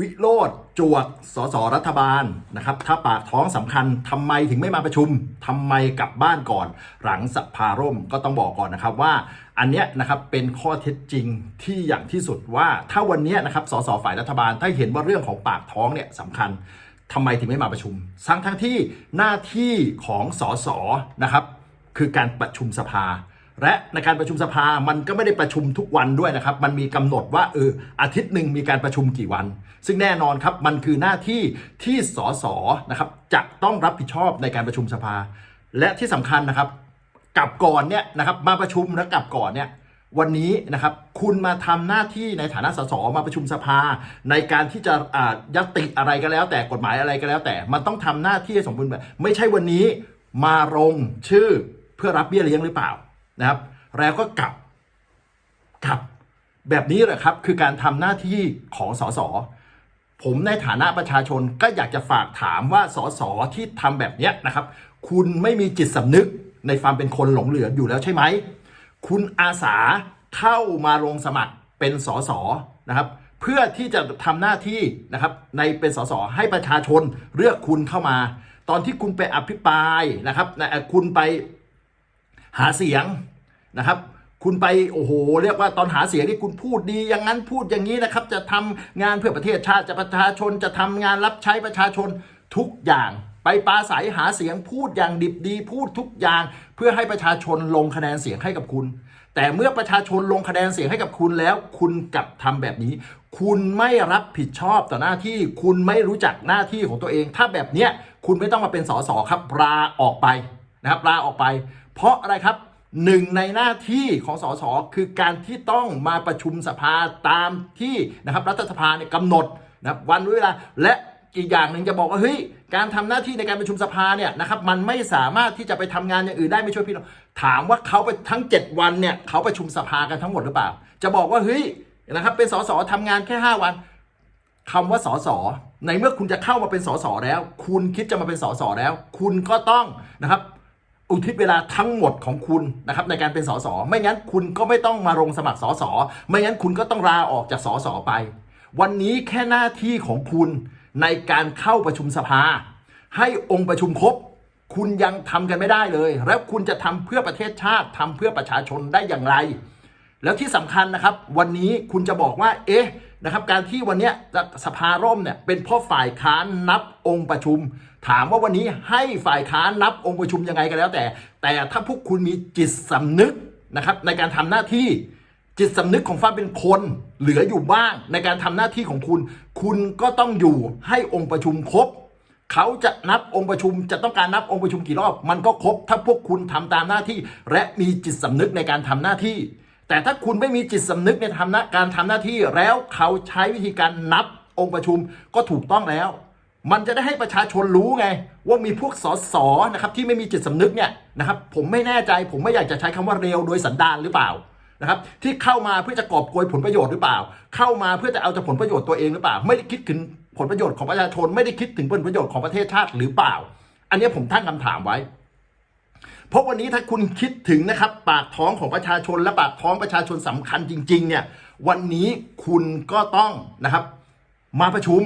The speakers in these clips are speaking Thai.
วิโรธจวกสสรัฐบาลนะครับ ถ้าปากท้องสำคัญทำไมถึงไม่มาประชุมทำไมกลับบ้านก่อน หลังสภาร่มก็ต้องบอกก่อนนะครับว่า อันเนี้ยนะครับเป็นข้อเท็จจริงที่อย่างที่สุดว่าถ้าวันเนี้ยนะครับสสฝ่ายรัฐบาลถ้าเห็นว่าเรื่องของปากท้องเนี่ยสำคัญทำไมถึงไม่มาประชุมทั้งทั้งที่หน้าที่ของสสนะครับ คือการประชุมสภา และในการประชุมสภามันก็ไม่ได้ประชุมทุกวันด้วยนะครับ มันมีกำหนดว่าเอออาทิตย์หนึ่งมีการประชุมกี่วัน ซึ่งแน่นอนครับมันคือหน้าที่ที่สสนะครับจะต้องรับผิดชอบในการประชุมสภา และที่สำคัญนะครับกลับก่อนเนี่ยนะครับมาประชุมแล้วกลับก่อนเนี่ยวันนี้นะครับคุณมาทำหน้าที่ในฐานะสสมาประชุมสภา ในการที่จะอ่ายัตติอะไรก็แล้ว แต่กฎหมายอะไรก็แล้ว แต่มันต้องทำหน้าที่สมบูรณ์แบบไม่ใช่วันนี้มาลงชื่อเพื่อรับเบี้ยเลี้ยงหรือเปล่า นะครับ แล้วก็กลับกลับ แบบนี้แหละครับคือการทำหน้าที่ของสสผมในฐานะประชาชนก็อยากจะฝากถามว่าสสที่ทำแบบเนี้ยนะครับ คุณไม่มีจิตสำนึกในความเป็นคนหลงเหลืออยู่แล้วใช่ไหม คุณอาสาเข้ามาลงสมัครเป็นสสนะครับ เพื่อที่จะทำหน้าที่นะครับ ในเป็นสสให้ประชาชนเลือกคุณเข้ามา ตอนที่คุณไปอภิปรายนะครับ คุณไป หาเสียงนะครับ คุณไปโอ้โห เรียกว่าตอนหาเสียงนี่คุณพูดดีอย่างนั้นพูดอย่างนี้นะครับ จะทำงานเพื่อประเทศชาติจะประชาชนจะทำงานรับใช้ประชาชนทุกอย่างไปปราศัยหาเสียงพูดอย่างดิบดีพูดทุกอย่าง เพื่อให้ประชาชนลงคะแนนเสียงให้กับคุณ แต่เมื่อประชาชนลงคะแนนเสียงให้กับคุณแล้ว คุณกลับทำแบบนี้ คุณไม่รับผิดชอบต่อหน้าที่ คุณไม่รู้จักหน้าที่ของตัวเอง ถ้าแบบเนี้ยคุณไม่ต้องมาเป็นสสครับลาออกไปนะครับลาออกไป เพราะอะไรครับหนึ่งในหน้าที่ของสสคือการที่ต้องมาประชุมสภาตามที่นะครับรัฐสภาเนี่ยกำหนดนะครับวันเวลาและอีกอย่างหนึ่งจะบอกว่าเฮ้ยการทำหน้าที่ในการประชุมสภาเนี่ยนะครับมันไม่สามารถที่จะไปทำงานอย่างอื่นได้ไม่ช่วยพี่น้องถามว่าเขาไปทั้ง 7 วันเนี่ยเขาประชุมสภากันทั้งหมดหรือเปล่า จะบอกว่าเฮ้ยนะครับเป็นสสทำงานแค่ 5 วันคำว่าสสในเมื่อคุณจะเข้ามาเป็นสสแล้ว คุณคิดจะมาเป็นสสแล้ว คุณก็ต้องนะครับ อุทิศเวลาทั้งหมดของคุณนะครับในการเป็นสสไม่งั้นคุณก็ไม่ต้องมาลงสมัครสสไม่งั้นคุณก็ต้องลาออกจากสสไป วันนี้แค่หน้าที่ของคุณในการเข้าประชุมสภา ให้องค์ประชุมครบ คุณยังทำกันไม่ได้เลย แล้วคุณจะทำเพื่อประเทศชาติทำเพื่อประชาชนได้อย่างไร แล้วที่สำคัญนะครับ วันนี้คุณจะบอกว่า เอ๊ะ นะครับการที่วันนี้สภาร่มเนี่ยเป็นเพราะฝ่ายค้านนับองค์ประชุม ถามว่าวันนี้ให้ฝ่ายค้านนับองค์ประชุมยังไงก็แล้วแต่ แต่ถ้าพวกคุณมีจิตสำนึกนะครับในการทำหน้าที่จิตสำนึกของควาเป็นคนเหลืออยู่บ้างในการทำหน้าที่ของคุณ คุณก็ต้องอยู่ให้องค์ประชุมครบเขาจะนับองค์ประชุมจะต้องการนับองค์ประชุมกี่รอบ มันก็ครบถ้าพวกคุณทำตามหน้าที่ และมีจิตสำนึกในการทำหน้าที่ แต่ถ้าคุณไม่มีจิตสำนึกในทำหน้าการทำหน้าที่แล้วเขาใช้วิธีการนับองค์ประชุมก็ถูกต้องแล้ว มันจะได้ให้ประชาชนรู้ไง ว่ามีพวกสสนะครับที่ไม่มีจิตสำนึกเนี่ยนะครับผมไม่แน่ใจผมไม่อยากจะใช้คำว่าเร็วโดยสันดานหรือเปล่านะครับที่เข้ามาเพื่อจะกอบโกยผลประโยชน์หรือเปล่า เข้ามาเพื่อจะเอาแต่ผลประโยชน์ตัวเองหรือเปล่า ไม่ได้คิดถึงผลประโยชน์ของประชาชน ไม่ได้คิดถึงผลประโยชน์ของประเทศชาติหรือเปล่า อันนี้ผมตั้งคำถามไว้ เพราะวันนี้ถ้าคุณคิดถึงนะครับปากท้องของประชาชนและปากท้องประชาชนสำคัญจริงๆเนี่ยวันนี้คุณก็ต้องนะครับมาประชุม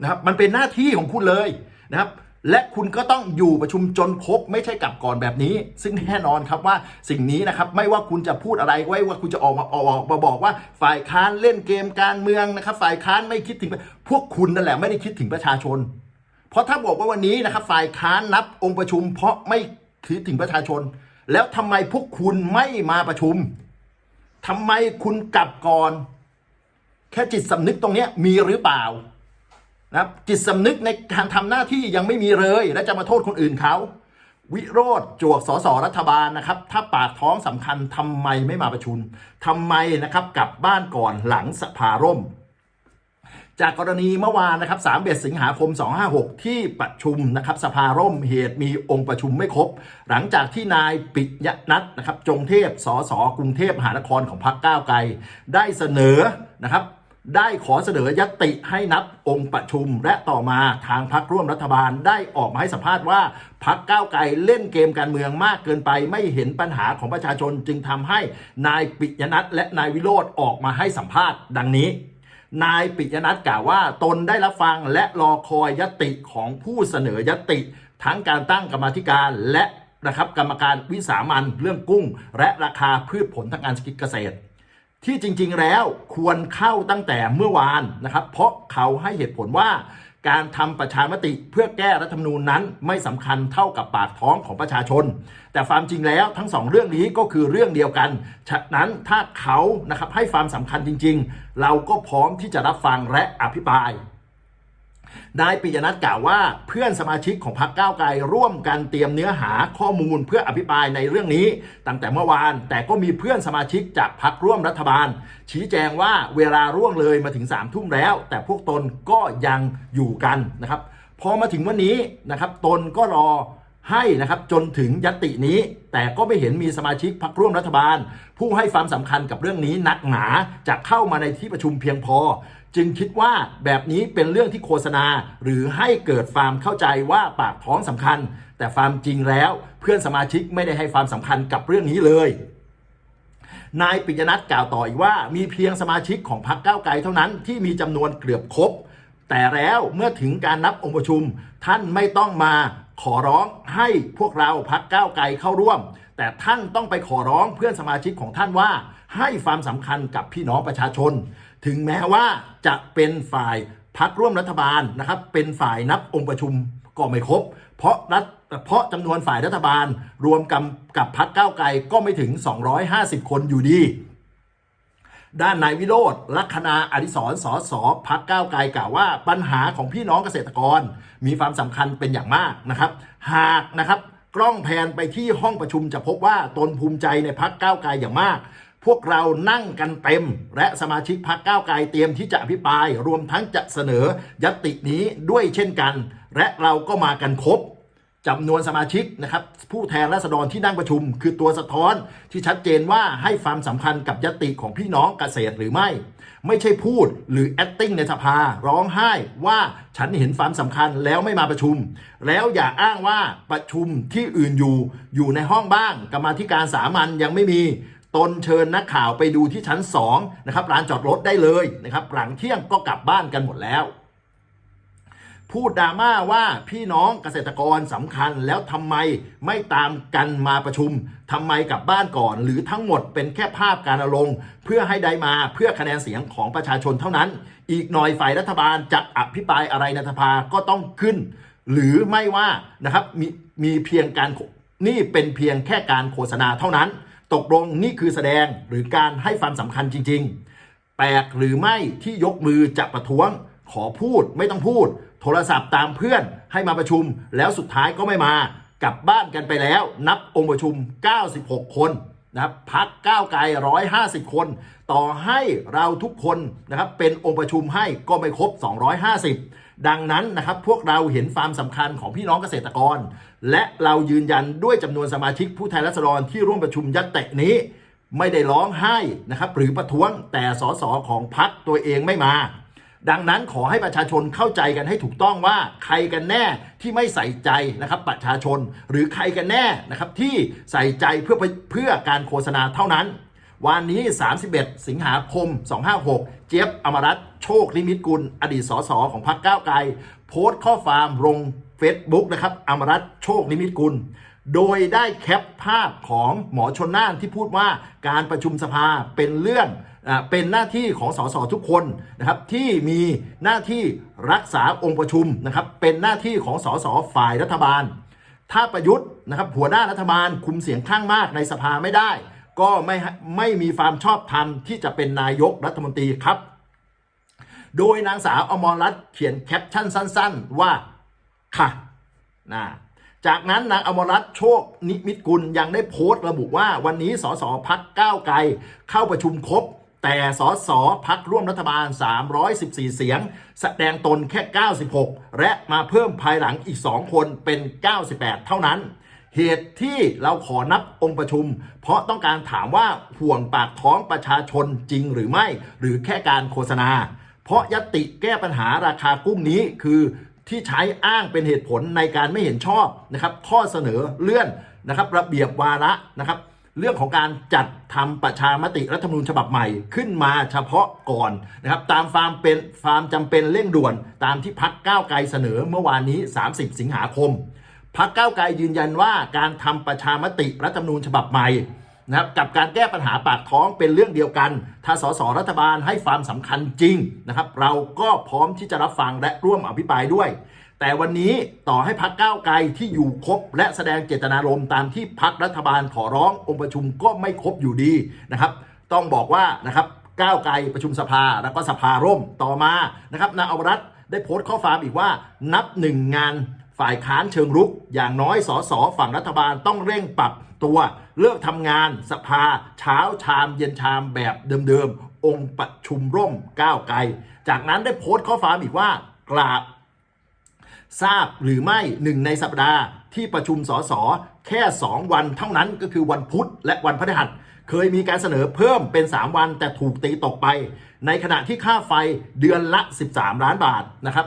นะครับมันเป็นหน้าที่ของคุณเลยนะครับและคุณก็ต้องอยู่ประชุมจนครบไม่ใช่กลับก่อนแบบนี้ ซึ่งแน่นอนครับว่าสิ่งนี้นะครับไม่ว่าคุณจะพูดอะไรไว้ว่าคุณจะออกมาออกมาบอกว่าฝ่ายค้านเล่นเกมการเมืองนะครับ ฝ่ายค้านไม่คิดถึง พวกคุณนั่นแหละไม่ได้คิดถึงประชาชน เพราะถ้าบอกว่าวันนี้นะครับฝ่ายค้านนับองค์ประชุม เพราะไม่ คิดถึงประชาชน แล้วทำไมพวกคุณไม่มาประชุมทำไมคุณกลับก่อน แค่จิตสำนึกตรงนี้มีหรือเปล่านะจิตสำนึกในการทำหน้าที่ยังไม่มีเลย และจะมาโทษคนอื่นเขาวิโรธจวกสสรัฐบาลนะครับ ถ้าปากท้องสำคัญทำไมไม่มาประชุมทำไมนะครับกลับบ้านก่อนหลังสภาร่ม จากกรณีเมื่อวานนะครับ3เบ็ดสิงหาคม 256 ที่ประชุมนะครับสภาร่มเหตุมีองค์ประชุมไม่ครบ หลังจากที่นายปิยนัทนะครับจงเทพสสกรุงเทพมหานครของพรรคก้าวไกล ได้เสนอนะครับได้ขอเสนอยตติให้นับองค์ประชุม และต่อมาทางพักร่วมรัฐบาลได้ออกมาให้สัมภาษณ์ว่าพักก้าวไกลเล่นเกมการเมืองมากเกินไป ไม่เห็นปัญหาของประชาชนจึงทำให้นายปิยนัทและนายวิโรธออกมาให้สัมภาษณ์ดังนี้ นายปิยนัทกล่าวว่าตนได้รับฟังและรอคอยยติของผู้เสนอยติ ทั้งการตั้งกรรมธิการและนะครับกรรมการวิสามันเรื่องกุ้ง และราคาพืชผลทางการเกษตร ที่จริงๆแล้วควรเข้าตั้งแต่เมื่อวานนะครับ เพราะเขาให้เหตุผลว่า การทำประชามติเพื่อแก้รัฐธรรมนูญนั้นไม่สำคัญเท่ากับปากท้องของประชาชน แต่ความจริงแล้วทั้งสองเรื่องนี้ก็คือเรื่องเดียวกัน ฉะนั้นถ้าเขานะครับให้ความสำคัญจริง ๆ เราก็พร้อมที่จะรับฟังและอภิปราย นายปิยนัทกล่าวว่าเพื่อนสมาชิกของพรรคก้าวไกลร่วมกันเตรียมเนื้อหาข้อมูลเพื่ออภิปรายในเรื่องนี้ ตั้งแต่เมื่อวาน แต่ก็มีเพื่อนสมาชิกจากพรรคร่วมรัฐบาล ชี้แจงว่าเวลาร่วงเลยมาถึง3ามทุ่มแล้ว แต่พวกตนก็ยังอยู่กันนะครับพอมาถึงวันนี้นะครับตนก็รอให้นะครับจนถึงยตินี้ แต่ก็ไม่เห็นมีสมาชิกพรรคร่วมรัฐบาล ผู้ให้ความสำคัญกับเรื่องนี้นักหนาจะเข้ามาในที่ประชุมเพียงพอ จึงคิดว่าแบบนี้เป็นเรื่องที่โฆษณา หรือให้เกิดความเข้าใจว่าปากท้องสำคัญ แต่ความจริงแล้วเพื่อนสมาชิกไม่ได้ให้ความสำคัญกับเรื่องนี้เลยนายปิยนัทกล่าวต่ออีกว่ามีเพียงสมาชิกของพรรคก้าวไกลเท่านั้นที่มีจำนวนเกือบครบ แต่แล้วเมื่อถึงการนับองค์ประชุม ท่านไม่ต้องมาขอร้องให้พวกเราพรรคก้าวไกลเข้าร่วม แต่ท่านต้องไปขอร้องเพื่อนสมาชิกของท่านว่า ให้ความสำคัญกับพี่น้องประชาชน ถึงแม้ว่าจะเป็นฝ่ายพักร่วมรัฐบาลนะครับ เป็นฝ่ายนับองค์ประชุมก็ไม่ครบ เพราะรัฐเพราะจำนวนฝ่ายรัฐบาลรวมกับกับพักก้าวไกลก็ไม่ถึง 250 คนอยู่ดี ด้านนายวิโรธลัคนาอดิศรสอสอพักก้าวไกลกล่าวว่า ปัญหาของพี่น้องเกษตรกร มีความสำคัญเป็นอย่างมากนะครับ หากนะครับกล้องแพนไปที่ห้องประชุมจะพบว่าตนภูมิใจในพักก้าวไกลอย่างมาก พวกเรานั่งกันเต็ม และสมาชิกพักก้าวไกลเตรียมที่จะอภิปราย รวมทั้งจะเสนอ ยตินี้ด้วยเช่นกัน และเราก็มากันครบจำนวนสมาชิกนะครับผู้แทนราษฎรที่นั่งประชุม คือตัวสะท้อนที่ชัดเจนว่าให้ความสำคัญกับยติของพี่น้องเกษตรหรือไม่ ไม่ใช่พูดหรือ acting ในสภา ร้องไห้ว่าฉันเห็นความสำคัญแล้วไม่มาประชุม แล้วอย่าอ้างว่าประชุมที่อื่นอยู่ อยู่ในห้องบ้างกรรมาธิการสามัญยังไม่มี ตนเชิญนักข่าวไปดูที่ชั้น2นะครับลานจอดรถได้เลยนะครับ หลังเที่ยงก็กลับบ้านกันหมดแล้ว พูดดราม่าว่าพี่น้องเกษตรกรสำคัญแล้วทำไมไม่ตามกันมาประชุมทำไมกลับบ้านก่อน หรือทั้งหมดเป็นแค่ภาพการอารมณ์เพื่อให้ได้มาเพื่อคะแนนเสียงของประชาชนเท่านั้น อีกหน่อยฝ่ายรัฐบาลจะอภิปรายอะไรในสภาก็ต้องขึ้น หรือไม่ว่านะครับมีมีเพียงการนี่เป็นเพียงแค่การโฆษณาเท่านั้น ตกลงนี่คือแสดงหรือการให้ความสำคัญจริง ๆ แปลกหรือไม่ที่ยกมือจะประท้วง ขอพูดไม่ต้องพูด โทรศัพท์ตามเพื่อนให้มาประชุม แล้วสุดท้ายก็ไม่มากลับบ้านกันไปแล้ว นับองค์ประชุม 96 คนนะครับพักก้าวไกล150 คน ต่อให้เราทุกคนนะครับเป็นองค์ประชุมให้ก็ไม่ครบ 250 ดังนั้นนะครับพวกเราเห็นความสำคัญของพี่น้องเกษตรกร และเรายืนยันด้วยจำนวนสมาชิกผู้แทนราษฎรที่ร่วมประชุมยัตตินี้ ไม่ได้ร้องไห้นะครับหรือประท้วงแต่สสของพักตัวเองไม่มา ดังนั้นขอให้ประชาชนเข้าใจกันให้ถูกต้องว่าใครกันแน่ที่ไม่ใส่ใจนะครับประชาชน หรือใครกันแน่นะครับที่ใส่ใจเพื่อเพื่อการโฆษณาเท่านั้น วันนี้ 31 สิงหาคม 256 เจี๊ยบอมรัตโชคลิมิตกุล อดีตสสของพรรคก้าวไกล โพสต์ข้อความลง Facebook นะครับ อมรัตโชคลิมิตกุล โดยได้แคปภาพของหมอชนน่านที่พูดว่าการประชุมสภาเป็นเรื่องเป็นหน้าที่ของสสทุกคนนะครับที่มีหน้าที่รักษาองค์ประชุมนะครับเป็นหน้าที่ของสสฝ่ายรัฐบาล ถ้าประยุทธ์นะครับหัวหน้ารัฐบาลคุมเสียงข้างมากในสภาไม่ได้ ก็ไม่ไม่มีความชอบธรรมที่จะเป็นนายกรัฐมนตรีครับ โดยนางสาวอมรรัตน์เขียนแคปชั่นสั้น ๆ ว่าค่ะนะจากนั้นนางอมรรัตน์โชคนิมิตกุลยังได้โพสต์ระบุว่าวันนี้สสพักก้าวไกลเข้าประชุมครบ แต่สสพักร่วมรัฐบาล 314 เสียง แสดงตนแค่ 96 และมาเพิ่มภายหลังอีก 2 คนเป็น 98 เท่านั้น เหตุที่เราขอนับองค์ประชุม เพราะต้องการถามว่าห่วงปากท้องประชาชนจริงหรือไม่ หรือแค่การโฆษณา เพราะยตติแก้ปัญหาราคากุ้งนี้คือที่ใช้อ้างเป็นเหตุผลในการไม่เห็นชอบนะครับ ข้อเสนอเลื่อนนะครับ ระเบียบวาระนะครับ เรื่องของการจัดทำประชามติรัฐธรรมนูญฉบับใหม่ขึ้นมาเฉพาะก่อนนะครับ ตามฟาร์มเป็นฟาร์มจำเป็นเร่งด่วน ตามที่พักก้าวไกลเสนอเมื่อวานนี้ 30 สิงหาคม พักก้าวไกลยืนยันว่าการทำประชามติรัฐธรรมนูญฉบับใหม่นะครับกับการแก้ปัญหาปากท้องเป็นเรื่องเดียวกัน ถ้าสสรัฐบาลให้ความสำคัญจริงนะครับ เราก็พร้อมที่จะรับฟังและร่วมอภิปรายด้วย แต่วันนี้ต่อให้พักก้าวไกลที่อยู่ครบ และแสดงเจตนารมณ์ตามที่พักรัฐบาลขอร้ององค์ประชุมก็ไม่ครบอยู่ดีนะครับ ต้องบอกว่านะครับก้าวไกลประชุมสภาแล้วก็สภาร่มต่อมานะครับนางอวรัตน์ได้โพสต์ข้อความอีกว่านับหนึ่งงาน ฝ่ายค้านเชิงรุก อย่างน้อยสสฝั่งรัฐบาลต้องเร่งปรับตัวเลิกทำงานสภา เช้าชามเย็นชามแบบเดิมๆ องค์ประชุมร่มก้าวไกล จากนั้นได้โพสต์ข้อความอีกว่ากราบ ทราบหรือไม่หนึ่งในสัปดาห์ที่ประชุมสสแค่ 2 วันเท่านั้นก็คือวันพุธและวันพฤหัสเคยมีการเสนอเพิ่มเป็น 3 วันแต่ถูกตีตกไป ในขณะที่ค่าไฟเดือนละ 13 ล้านบาทนะครับ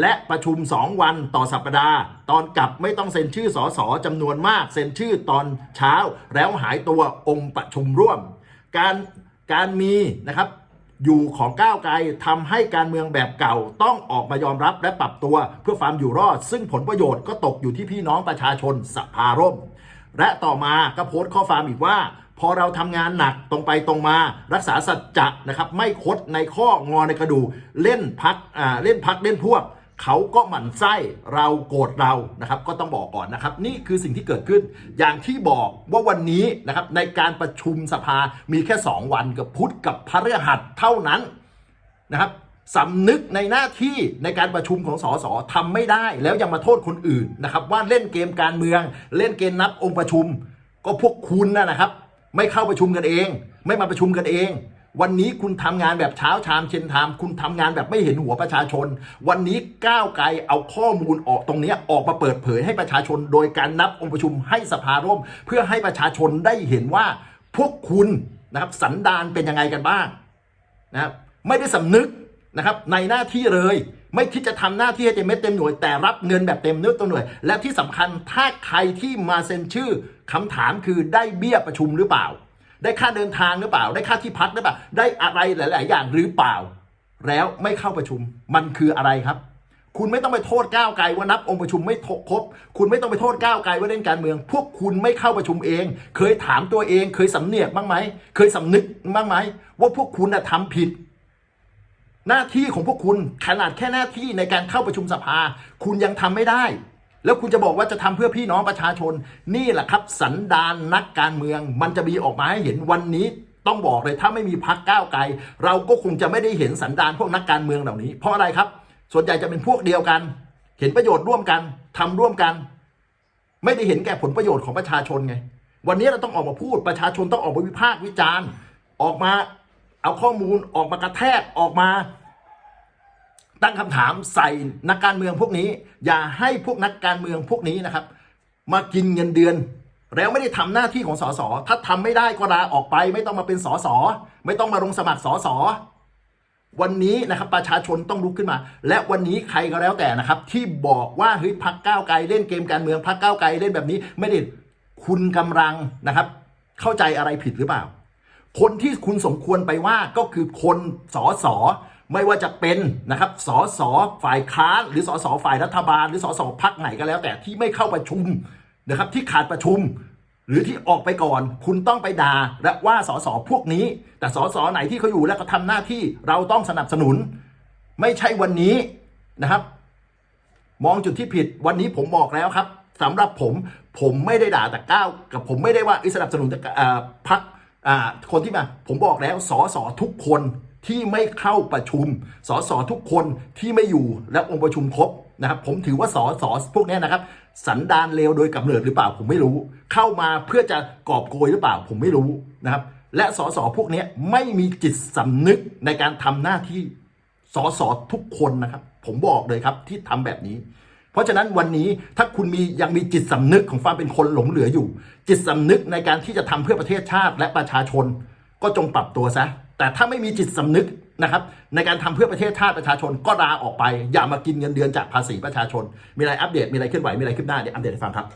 และประชุม 2 วันต่อสัปดาห์ ตอนกลับไม่ต้องเซ็นชื่อสอสอจำนวนมาก เซ็นชื่อตอนเช้า แล้วหายตัวองค์ประชุมร่วม การการมีนะครับอยู่ของก้าวไกลทำให้การเมืองแบบเก่าต้องออกมายอมรับและปรับตัวเพื่อความอยู่รอด ซึ่งผลประโยชน์ก็ตกอยู่ที่พี่น้องประชาชนสภาร่ม และต่อมาก็โพสต์ข้อความอีกว่า พอเราทำงานหนักตรงไปตรงมารักษาสัจจะนะครับไม่คดในข้องอในกระดู เล่นพักอ่าเล่นพักเล่นพวก เขาก็หมั่นไส้เราโกรธเรานะครับก็ต้องบอกก่อนนะครับ นี่คือสิ่งที่เกิดขึ้น อย่างที่บอกว่าวันนี้นะครับในการประชุมสภามีแค่ 2 วันกับพุธกับพฤหัสเท่านั้นนะครับสำนึกในหน้าที่ในการประชุมของสสทำไม่ได้แล้วยังมาโทษคนอื่นนะครับ ว่าเล่นเกมการเมือง เล่นเกมนับองค์ประชุม ก็พวกคุณนะนะครับ ไม่เข้าประชุมกันเอง ไม่มาประชุมกันเอง วันนี้คุณทำงานแบบเช้าชามเชนทาม คุณทำงานแบบไม่เห็นหัวประชาชน วันนี้ก้าวไกลเอาข้อมูลออกตรงนี้ออกมาเปิดเผยให้ประชาชน โดยการนับองค์ประชุมให้สภาร่มเพื่อให้ประชาชนได้เห็นว่าพวกคุณนะครับสันดานเป็นยังไงกันบ้างนะครับไม่ได้สำนึกนะครับในหน้าที่เลย ไม่คิดจะทำหน้าที่ให้เต็มเม็ดเต็มหน่วย แต่รับเงินแบบเต็มเนื้อเต็มหน่วย และที่สำคัญถ้าใครที่มาเซ็นชื่อคำถามคือได้เบี้ยประชุมหรือเปล่า ได้ค่าเดินทางหรือเปล่า ได้ค่าที่พักหรือเปล่า ได้อะไรหลาย ๆ อย่างหรือเปล่า แล้วไม่เข้าประชุมมันคืออะไรครับ คุณไม่ต้องไปโทษก้าวไกลว่านับองค์ประชุมไม่ครบ คุณไม่ต้องไปโทษก้าวไกลว่าเล่นการเมือง พวกคุณไม่เข้าประชุมเอง เคยถามตัวเอง เคยสำเนียกบ้างไหม เคยสำนึกบ้างไหม ว่าพวกคุณทำผิดหน้าที่ของพวกคุณขนาดแค่หน้าที่ในการเข้าประชุมสภา คุณยังทำไม่ได้ แล้วคุณจะบอกว่าจะทำเพื่อพี่น้องประชาชน นี่แหละครับ สันดานนักการเมือง มันจะมีออกมาให้เห็นวันนี้ต้องบอกเลยถ้าไม่มีพักก้าวไกล เราก็คงจะไม่ได้เห็นสันดานพวกนักการเมืองเหล่านี้ เพราะอะไรครับ ส่วนใหญ่จะเป็นพวกเดียวกัน เห็นประโยชน์ร่วมกันทำร่วมกัน ไม่ได้เห็นแก่ผลประโยชน์ของประชาชนไง วันนี้เราต้องออกมาพูดประชาชนต้องออกมาวิพากษ์วิจารณ์ ออกมาเอาข้อมูลออกมากระแทกออกมา ตั้งคำถามใส่นักการเมืองพวกนี้ อย่าให้พวกนักการเมืองพวกนี้นะครับ มากินเงินเดือน แล้วไม่ได้ทำหน้าที่ของสสถ้าทำไม่ได้ก็ลาออกไป ไม่ต้องมาเป็นสสไม่ต้องมาลงสมัครสสวันนี้นะครับประชาชนต้องลุกขึ้นมา และวันนี้ใครก็แล้วแต่นะครับ ที่บอกว่าเฮ้ยพักก้าวไกลเล่นเกมการเมืองพักก้าวไกลเล่นแบบนี้ ไม่ได้คุณกำลังนะครับ เข้าใจอะไรผิดหรือเปล่า คนที่คุณสมควรไปว่าก็คือคนสอสอ ไม่ว่าจะเป็นนะครับสอสอฝ่ายค้านหรือสอสอฝ่ายรัฐบาล หรือสอสอพักไหนก็แล้ว แต่ที่ไม่เข้าประชุมนะครับที่ขาดประชุม หรือที่ออกไปก่อน คุณต้องไปด่าและว่าสอสอพวกนี้ แต่สอสอไหนที่เขาอยู่แล้วก็ทำหน้าที่เราต้องสนับสนุน ไม่ใช่วันนี้นะครับ มองจุดที่ผิดวันนี้ผมบอกแล้วครับสำหรับผมผมไม่ได้ด่าแต่ก้าวกับผมไม่ได้ว่าอ้ยสนับสนุนพักคนที่มา ผมบอกแล้วสอสอทุกคน ที่ไม่เข้าประชุม สสทุกคนที่ไม่อยู่และองค์ประชุมครบนะครับผมถือว่าสสพวกนี้นะครับ สันดานเลวโดยกำเนิดหรือเปล่าผมไม่รู้ เข้ามาเพื่อจะกอบโกยหรือเปล่าผมไม่รู้นะครับ และสสพวกนี้ไม่มีจิตสำนึกในการทำหน้าที่สสทุกคนนะครับ ผมบอกเลยครับที่ทำแบบนี้ เพราะฉะนั้นวันนี้ถ้าคุณมียังมีจิตสำนึกของความเป็นคนหลงเหลืออยู่ จิตสำนึกในการที่จะทำเพื่อประเทศชาติและประชาชน ก็จงปรับตัวซะ แต่ถ้าไม่มีจิตสำนึกนะครับในการทำเพื่อประเทศชาติประชาชนก็ลาออกไป อย่ามากินเงินเดือนจากภาษีประชาชน มีอะไรอัปเดตมีอะไรเคลื่อนไหวมีอะไรขึ้นหน้าเดี๋ยวอัปเดตให้ฟังครับ